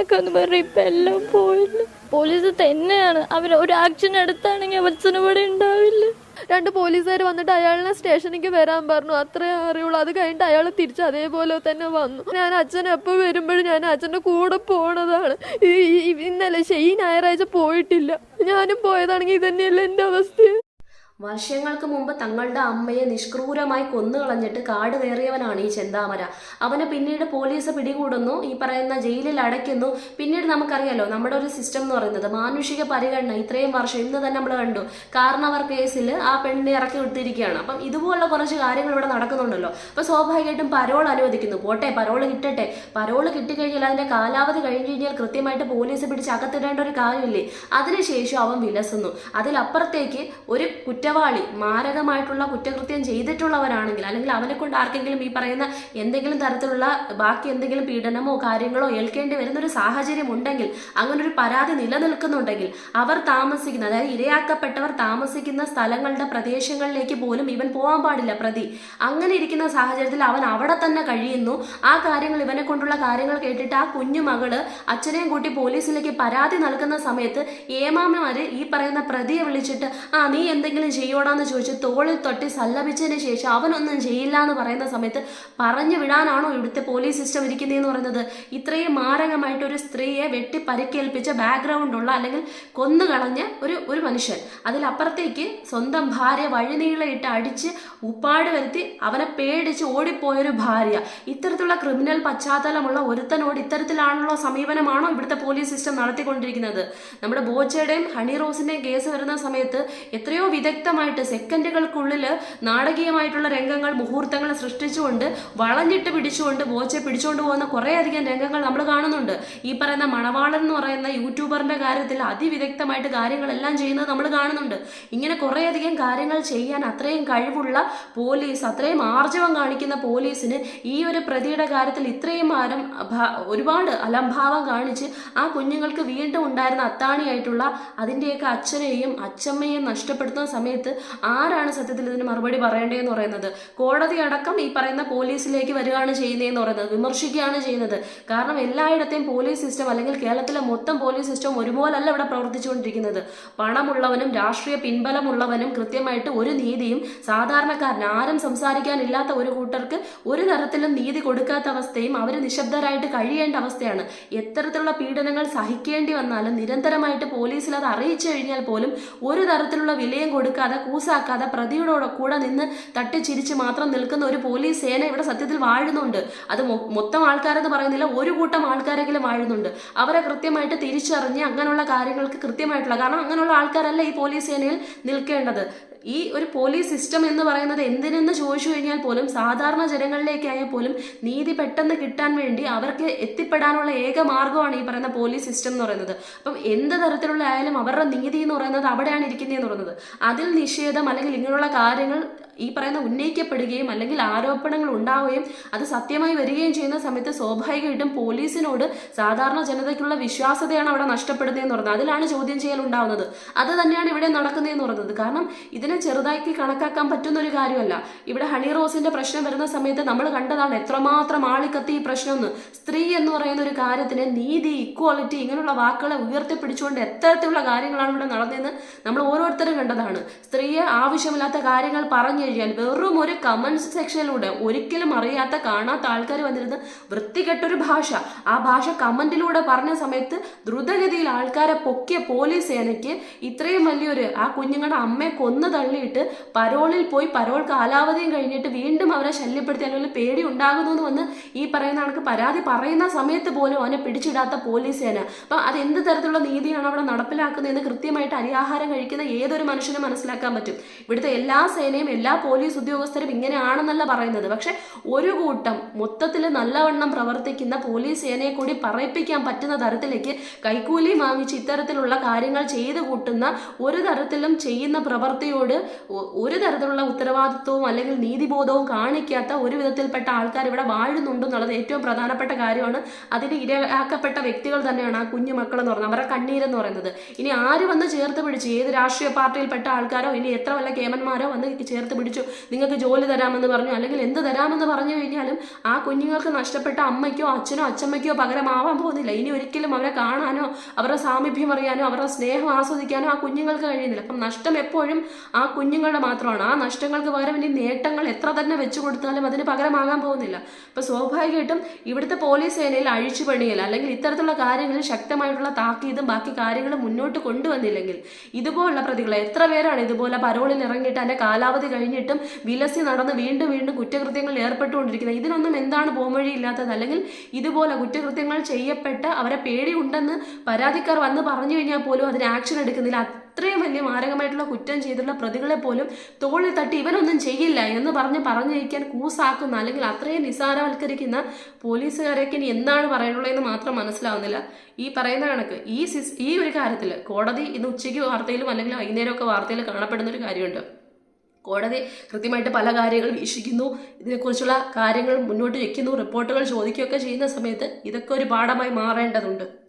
ഉണ്ടാക്കാന്ന് പറയും എല്ലാം പോയില്ല. പോലീസ് തന്നെയാണ്. അവർ ഒരു ആക്ഷൻ എടുത്താണെങ്കിൽ അവത്സന ഇവിടെ ഉണ്ടാവില്ല. രണ്ട് പോലീസുകാർ വന്നിട്ട് അയാളിനെ സ്റ്റേഷനിലേക്ക് വരാൻ പറഞ്ഞു. അത്രേ അറിയുള്ളൂ. അത് കഴിഞ്ഞിട്ട് അയാൾ തിരിച്ച് അതേപോലെ തന്നെ വന്നു. ഞാൻ അച്ഛൻ എപ്പോൾ വരുമ്പോഴും ഞാൻ അച്ഛന്റെ കൂടെ പോണതാണ്. ഇന്നലെ ഈ ഞായറാഴ്ച പോയിട്ടില്ല. ഞാനും പോയതാണെങ്കിൽ ഇതന്നെയല്ല എന്റെ അവസ്ഥ? വർഷങ്ങൾക്ക് മുമ്പ് തങ്ങളുടെ അമ്മയെ നിഷ്ക്രൂരമായി കൊന്നുകളഞ്ഞിട്ട് കാട് കയറിയവനാണ് ഈ ചെന്താമര. അവനെ പിന്നീട് പോലീസ് പിടികൂടുന്നു ഈ പറയുന്ന ജയിലിൽ അടയ്ക്കുന്നു. പിന്നീട് നമുക്കറിയാലോ നമ്മുടെ ഒരു സിസ്റ്റം എന്ന് പറയുന്നത് മാനുഷിക പരിഗണന ഇത്രയും വർഷം ഇന്ന് തന്നെ നമ്മൾ കണ്ടു. കാരണവർ കേസിൽ ആ പെണ്ണിനെ ഇറക്കി വിട്ടിരിക്കുകയാണ്. അപ്പം ഇതുപോലുള്ള കുറച്ച് കാര്യങ്ങൾ ഇവിടെ നടക്കുന്നുണ്ടല്ലോ. അപ്പൊ സ്വാഭാവികമായിട്ടും പരോൾ അനുവദിക്കുന്നു. പോട്ടെ പരോൾ കിട്ടട്ടെ. പരോൾ കിട്ടിക്കഴിഞ്ഞാൽ അതിന്റെ കാലാവധി കഴിഞ്ഞു കഴിഞ്ഞാൽ കൃത്യമായിട്ട് പോലീസ് പിടിച്ച് അകത്തിടേണ്ട ഒരു കാര്യമില്ലേ? അതിനുശേഷം അവൻ വിലസുന്നു. അതിലപ്പുറത്തേക്ക് ഒരു കുറ്റവാളി മാരകമായിട്ടുള്ള കുറ്റകൃത്യം ചെയ്തിട്ടുള്ളവരാണെങ്കിൽ അല്ലെങ്കിൽ അവനെ കൊണ്ട് ആർക്കെങ്കിലും ഈ പറയുന്ന എന്തെങ്കിലും തരത്തിലുള്ള ബാക്കി എന്തെങ്കിലും പീഡനമോ കാര്യങ്ങളോ ഏൽക്കേണ്ടി വരുന്ന ഒരു സാഹചര്യം ഉണ്ടെങ്കിൽ അങ്ങനെ ഒരു പരാതി നിലനിൽക്കുന്നുണ്ടെങ്കിൽ അവർ താമസിക്കുന്ന അതായത് ഇരയാക്കപ്പെട്ടവർ താമസിക്കുന്ന സ്ഥലങ്ങളുടെ പ്രദേശങ്ങളിലേക്ക് പോലും ഇവൻ പോകാൻ പാടില്ല പ്രതി. അങ്ങനെ ഇരിക്കുന്ന സാഹചര്യത്തിൽ അവൻ അവിടെ തന്നെ കഴിയുന്നു. ആ കാര്യങ്ങൾ ഇവനെ കൊണ്ടുള്ള കാര്യങ്ങൾ കേട്ടിട്ട് ആ കുഞ്ഞു മകൾ അച്ഛനെയും കൂട്ടി പോലീസിലേക്ക് പരാതി നൽകുന്ന സമയത്ത് ഏമാമ്മമാര് ഈ പറയുന്ന പ്രതിയെ വിളിച്ചിട്ട് ആ നീ എന്തെങ്കിലും ചെയ്യോടാന്ന് ചോദിച്ച് തോളിൽ തൊട്ടി സല്ലപിച്ചതിന് ശേഷം അവനൊന്നും ചെയ്യില്ല എന്ന് പറയുന്ന സമയത്ത് പറഞ്ഞു വിടാനാണോ ഇവിടുത്തെ പോലീസ് സിസ്റ്റം ഇരിക്കുന്നതെന്ന് പറയുന്നത്? ഇത്രയും മാരകമായിട്ട് ഒരു സ്ത്രീയെ വെട്ടി പരിക്കേൽപ്പിച്ച ബാക്ക്ഗ്രൗണ്ട് ഉള്ള അല്ലെങ്കിൽ കൊന്നുകളഞ്ഞ ഒരു ഒരു മനുഷ്യൻ. അതിലപ്പുറത്തേക്ക് സ്വന്തം ഭാര്യ വഴിനീളയിട്ട് അടിച്ച് ഉപ്പാട് വരുത്തി അവനെ പേടിച്ച് ഓടിപ്പോയൊരു ഭാര്യ. ഇത്തരത്തിലുള്ള ക്രിമിനൽ പശ്ചാത്തലമുള്ള ഒരുത്തനോട് ഇത്തരത്തിലാണല്ലോ സമീപനമാണോ ഇവിടുത്തെ പോലീസ് സിസ്റ്റം നടത്തിക്കൊണ്ടിരിക്കുന്നത്? നമ്മുടെ ബോച്ചയുടെയും ഹണി റോസിന്റെയും കേസ് വരുന്ന സമയത്ത് എത്രയോ വിദഗ്ധമായിട്ട് സെക്കൻഡുകൾക്കുള്ളിൽ നാടകീയമായിട്ടുള്ള രംഗങ്ങൾ മുഹൂർത്തങ്ങൾ സൃഷ്ടിച്ചുകൊണ്ട് വളഞ്ഞിട്ട് പിടിച്ചുകൊണ്ട് ബോച്ചയെ പിടിച്ചുകൊണ്ട് പോകുന്ന കുറേയധികം രംഗങ്ങൾ നമ്മൾ കാണുന്നുണ്ട്. ഈ പറയുന്ന മണവാളൻ എന്ന് പറയുന്ന യൂട്യൂബറിന്റെ കാര്യത്തിൽ അതിവിദഗ്ധമായിട്ട് കാര്യങ്ങളെല്ലാം ചെയ്യുന്നത് നമ്മൾ കാണുന്നുണ്ട്. ഇങ്ങനെ കുറേയധികം കാര്യങ്ങൾ ചെയ്യാൻ അത്രയും കഴിവുള്ള പോലീസ് അത്രയും ആർജവം കാണിക്കുന്ന പോലീസിന് ഈ ഒരു പ്രതിയുടെ കാര്യത്തിൽ ഇത്രയും ഭ- ഒരുപാട് അലംഭാവം കാണിച്ച് ആ കുഞ്ഞുങ്ങൾക്ക് വീണ്ടും ഉണ്ടായിരുന്ന അത്താണിയായിട്ടുള്ള അതിന്റെയൊക്കെ അച്ഛനെയും അച്ഛമ്മയെയും നഷ്ടപ്പെടുത്തുന്ന സമയത്ത് ആരാണ് സത്യത്തിൽ ഇതിന് മറുപടി പറയേണ്ടതെന്ന് പറയുന്നത്? കോടതി അടക്കം ഈ പറയുന്ന പോലീസിലേക്ക് വരികയാണ് ചെയ്യുന്നതെന്ന് പറയുന്നത്. വിമർശിക്കുകയാണ് ചെയ്യുന്നത്. കാരണം എല്ലായിടത്തെയും പോലീസ് സിസ്റ്റം അല്ലെങ്കിൽ കേരളത്തിലെ മൊത്തം പോലീസ് സിസ്റ്റം ഒരുപോലല്ല ഇവിടെ പ്രവർത്തിച്ചുകൊണ്ടിരിക്കുന്നത്. പണമുള്ളവനും രാഷ്ട്രീയ പിൻബലമുള്ളവനും കൃത്യമായിട്ട് ഒരു നീതിയും സാധാരണക്കാരൻ ആരും സംസാരിക്കാനില്ലാത്ത ഒരു കൂട്ടർക്ക് ഒരു തരത്തിലും നീതി കൊടുക്കാത്ത അവസ്ഥയും അവർ നിശബ്ദരായിട്ട് കഴിയേണ്ട അവസ്ഥയാണ്. എത്തരത്തിലുള്ള പീഡനങ്ങൾ സഹിക്കേണ്ടി വന്നാലും നിരന്തരമായിട്ട് പോലീസിൽ അത് അറിയിച്ചു കഴിഞ്ഞാൽ പോലും ഒരു തരത്തിലുള്ള വിലയും കൊടുക്കാതെ കൂസാക്കാതെ പ്രതിയുടെ കൂടെ നിന്ന് തട്ടി തട്ടിച്ചിരിച്ച് മാത്രം നിൽക്കുന്ന ഒരു പോലീസ് സേന ഇവിടെ സത്യത്തിൽ വാഴുന്നുണ്ട്. അത് മൊത്തം ആൾക്കാരെന്ന് പറയുന്നില്ല ഒരു കൂട്ടം ആൾക്കാരെങ്കിലും വാഴുന്നുണ്ട്. അവരെ കൃത്യമായിട്ട് തിരിച്ചറിഞ്ഞ് അങ്ങനെയുള്ള കാര്യങ്ങൾക്ക് കൃത്യമായിട്ടുള്ള കാരണം അങ്ങനെയുള്ള ആൾക്കാരല്ല ഈ പോലീസ് സേനയിൽ നിൽക്കേണ്ടത്. ഈ ഒരു പോലീസ് സിസ്റ്റം എന്ന് പറയുന്നത് എന്തിനെന്ന് ചോദിച്ചു കഴിഞ്ഞാൽ പോലും സാധാരണ ജനങ്ങളിലേക്കായാൽ പോലും നീതി പെട്ടെന്ന് കിട്ടാൻ വേണ്ടി അവർക്ക് എത്തിപ്പെടാനുള്ള ഏക മാർഗമാണ് ഈ പറയുന്ന പോലീസ് സിസ്റ്റം എന്ന് പറയുന്നത്. അപ്പം എന്ത് തരത്തിലുള്ള ആയാലും അവരുടെ നീതി എന്ന് പറയുന്നത് അവിടെയാണ് ഇരിക്കുന്നതെന്ന് പറയുന്നത്. അതിൽ നിഷേധം അല്ലെങ്കിൽ ഇങ്ങനെയുള്ള കാര്യങ്ങൾ ഈ പറയുന്ന ഉന്നയിക്കപ്പെടുകയും അല്ലെങ്കിൽ ആരോപണങ്ങൾ ഉണ്ടാവുകയും അത് സത്യമായി വരികയും ചെയ്യുന്ന സമയത്ത് സ്വാഭാവികമായിട്ടും പോലീസിനോട് സാധാരണ ജനതയ്ക്കുള്ള വിശ്വാസതയാണ് അവിടെ നഷ്ടപ്പെടുന്നതെന്ന് പറഞ്ഞത് അതിലാണ് ചോദ്യം ചെയ്യൽ ഉണ്ടാവുന്നത് അത് തന്നെയാണ് ഇവിടെ നടക്കുന്നതെന്ന് പറയുന്നത്. കാരണം ഇതിനെ ചെറുതാക്കി കണക്കാക്കാൻ പറ്റുന്ന ഒരു കാര്യമല്ല. ഇവിടെ ഹണി റോസിന്റെ പ്രശ്നം വരുന്ന സമയത്ത് നമ്മൾ കണ്ടതാണ് എത്രമാത്രം ആളിക്കത്തി ഈ പ്രശ്നം എന്ന് സ്ത്രീ എന്ന് പറയുന്ന ഒരു കാര്യത്തിന് നീതി ഇക്വാലിറ്റി ഇങ്ങനെയുള്ള വാക്കുകളെ ഉയർത്തിപ്പിടിച്ചുകൊണ്ട് എത്തരത്തിലുള്ള കാര്യങ്ങളാണ് ഇവിടെ നടന്നതെന്ന് നമ്മൾ ഓരോരുത്തരും കണ്ടതാണ്. സ്ത്രീയെ ആവശ്യമില്ലാത്ത കാര്യങ്ങൾ പറഞ്ഞു കഴിഞ്ഞാൽ വെറും ഒരു കമൻസ് സെക്ഷനിലൂടെ ഒരിക്കലും അറിയാത്ത കാണാത്ത ആൾക്കാർ വന്നിരുന്ന് വൃത്തികെട്ടൊരു ഭാഷ. ആ ഭാഷ കമന്റിലൂടെ പറഞ്ഞ സമയത്ത് ദ്രുതഗതിയിൽ ആൾക്കാരെ പൊക്കിയ പോലീസ് സേനയ്ക്ക് ഇത്രയും വലിയൊരു ആ കുഞ്ഞുങ്ങളുടെ അമ്മയെ കൊന്നു തള്ളിയിട്ട് പരോളിൽ പോയി പരോൾ കാലാവധിയും കഴിഞ്ഞിട്ട് വീണ്ടും അവരെ ശല്യപ്പെടുത്തി അല്ലെങ്കിൽ പേടി ഉണ്ടാകുന്നു എന്ന് വന്ന് ഈ പറയുന്ന ആൾക്ക് പരാതി പറയുന്ന സമയത്ത് പോലും അവനെ പിടിച്ചിടാത്ത പോലീസ് സേന. അപ്പൊ അത് എന്ത് തരത്തിലുള്ള നീതിയാണ് അവിടെ നടപ്പിലാക്കുന്നതെന്ന് കൃത്യമായിട്ട് അരിയാഹാരം കഴിക്കുന്ന ഏതൊരു മനുഷ്യനും മനസ്സിലാക്കാൻ പറ്റും. ഇവിടുത്തെ എല്ലാ സേനയും എല്ലാ പോലീസ് ഉദ്യോഗസ്ഥരും ഇങ്ങനെയാണെന്നല്ല പറയുന്നത്. പക്ഷെ ഒരു കൂട്ടം മൊത്തത്തിൽ നല്ലവണ്ണം പ്രവർത്തിക്കുന്ന പോലീസ് സേനയെ കൂടി പറയിപ്പിക്കാൻ പറ്റുന്ന തരത്തിലേക്ക് കൈക്കൂലി വാങ്ങിച്ച് ഇത്തരത്തിലുള്ള കാര്യങ്ങൾ ചെയ്തു കൂട്ടുന്ന ഒരു തരത്തിലും ചെയ്യുന്ന പ്രവൃത്തിയോട് ഒരു തരത്തിലുള്ള ഉത്തരവാദിത്വവും അല്ലെങ്കിൽ നീതിബോധവും കാണിക്കാത്ത ഒരു വിധത്തിൽപ്പെട്ട ആൾക്കാർ ഇവിടെ വാഴുന്നുണ്ട് എന്നുള്ളത് ഏറ്റവും പ്രധാനപ്പെട്ട കാര്യമാണ്. അതിന് ഇരയാക്കപ്പെട്ട വ്യക്തികൾ തന്നെയാണ് ആ കുഞ്ഞു മക്കൾ എന്ന് പറയുന്നത്. അവരുടെ കണ്ണീരെന്ന് പറയുന്നത്. ഇനി ആര് വന്ന് ചേർത്ത് പിടിച്ച് ഏത് രാഷ്ട്രീയ പാർട്ടിയിൽപ്പെട്ട ആൾക്കാരോ ഇനി എത്ര വല്ല കേമന്മാരോ വന്ന് ചേർത്ത് പിടിച്ചു. നിങ്ങൾക്ക് ജോലി തരാമെന്ന് പറഞ്ഞു. അല്ലെങ്കിൽ എന്ത് തരാമെന്ന് പറഞ്ഞു കഴിഞ്ഞാലും ആ കുഞ്ഞുങ്ങൾക്ക് നഷ്ടപ്പെട്ട അമ്മയ്ക്കോ അച്ഛനോ അച്ഛമ്മയ്ക്കോ പകരമാവാൻ പോകുന്നില്ല. ഇനി ഒരിക്കലും അവരെ കാണാനോ അവരുടെ സാമീപ്യം അറിയാനോ അവരുടെ സ്നേഹം ആസ്വദിക്കാനോ ആ കുഞ്ഞുങ്ങൾക്ക് കഴിയുന്നില്ല. അപ്പം നഷ്ടം എപ്പോഴും ആ കുഞ്ഞുങ്ങളുടെ മാത്രമാണ്. ആ നഷ്ടങ്ങൾക്ക് പകരം ഇനി നേട്ടങ്ങൾ എത്ര തന്നെ വെച്ചു കൊടുത്താലും അതിന് പകരമാകാൻ പോകുന്നില്ല. അപ്പം സ്വാഭാവികമായിട്ടും ഇവിടുത്തെ പോലീസ് സേനയിൽ അഴിച്ചുപണിയൽ അല്ലെങ്കിൽ ഇത്തരത്തിലുള്ള കാര്യങ്ങളിൽ ശക്തമായിട്ടുള്ള താക്കീതും ബാക്കി കാര്യങ്ങളും മുന്നോട്ട് കൊണ്ടുവന്നില്ലെങ്കിൽ ഇതുപോലുള്ള പ്രതികളെ എത്ര പേരാണ് ഇതുപോലെ പരോളിൽ ഇറങ്ങിയിട്ട് അതിന്റെ കാലാവധി കഴിഞ്ഞിട്ടും വിലസി നടന്ന് വീണ്ടും വീണ്ടും കുറ്റകൃത്യങ്ങളിൽ ഏർപ്പെട്ടുകൊണ്ടിരിക്കുന്നത്. ഇതിനൊന്നും എന്താണ് പോംവഴി ഇല്ലാത്തത് അല്ലെങ്കിൽ ഇതുപോലെ കുറ്റകൃത്യങ്ങൾ ചെയ്യപ്പെട്ട് അവരെ പേടിയുണ്ടെന്ന് പരാതിക്കാർ വന്ന് പറഞ്ഞു കഴിഞ്ഞാൽ പോലും അതിന് ആക്ഷൻ എടുക്കുന്നില്ല. അത്രയും വലിയ മാരകമായിട്ടുള്ള കുറ്റം ചെയ്തിട്ടുള്ള പ്രതികളെ പോലും തോളിൽ തട്ടി ഇവനൊന്നും ചെയ്യില്ല എന്ന് പറഞ്ഞ് പറഞ്ഞയക്കാൻ കൂസാക്കുന്ന അല്ലെങ്കിൽ അത്രയും നിസാരവൽക്കരിക്കുന്ന പോലീസുകാരൊക്കെ ഇനി എന്താണ് പറയാനുള്ളതെന്ന് മാത്രം മനസ്സിലാവുന്നില്ല. ഈ പറയുന്ന കണക്ക് ഈ സിസ് ഈ ഒരു കാര്യത്തിൽ കോടതി ഇന്ന് ഉച്ചയ്ക്ക് വാർത്തയിലും അല്ലെങ്കിൽ വൈകുന്നേരമൊക്കെ വാർത്തയിൽ കാണപ്പെടുന്ന ഒരു കാര്യമുണ്ട്. കോടതി കൃത്യമായിട്ട് പല കാര്യങ്ങൾ വീക്ഷിക്കുന്നു. ഇതിനെക്കുറിച്ചുള്ള കാര്യങ്ങൾ മുന്നോട്ട് വയ്ക്കുന്നു റിപ്പോർട്ടുകൾ ചോദിക്കുകയൊക്കെ ചെയ്യുന്ന സമയത്ത് ഇതൊക്കെ ഒരു പാഠമായി മാറേണ്ടതുണ്ട്.